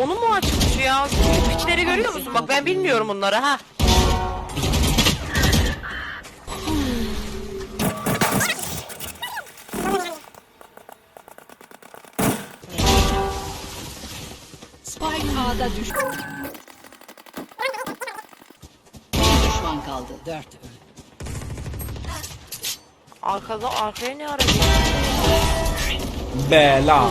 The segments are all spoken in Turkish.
Onu mu açmış ya? Piçleri görüyor musun? Bak ben bilmiyorum bunları ha. Spike A'da düş. Bir düşman kaldı. Dört. Arkada arkaya ne arıyor? Bela.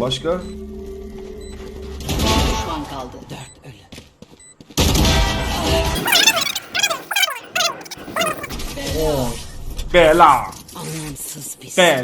Başka? Düşman kaldı. Dört ölü. Bela. Anlamsız bir Bela.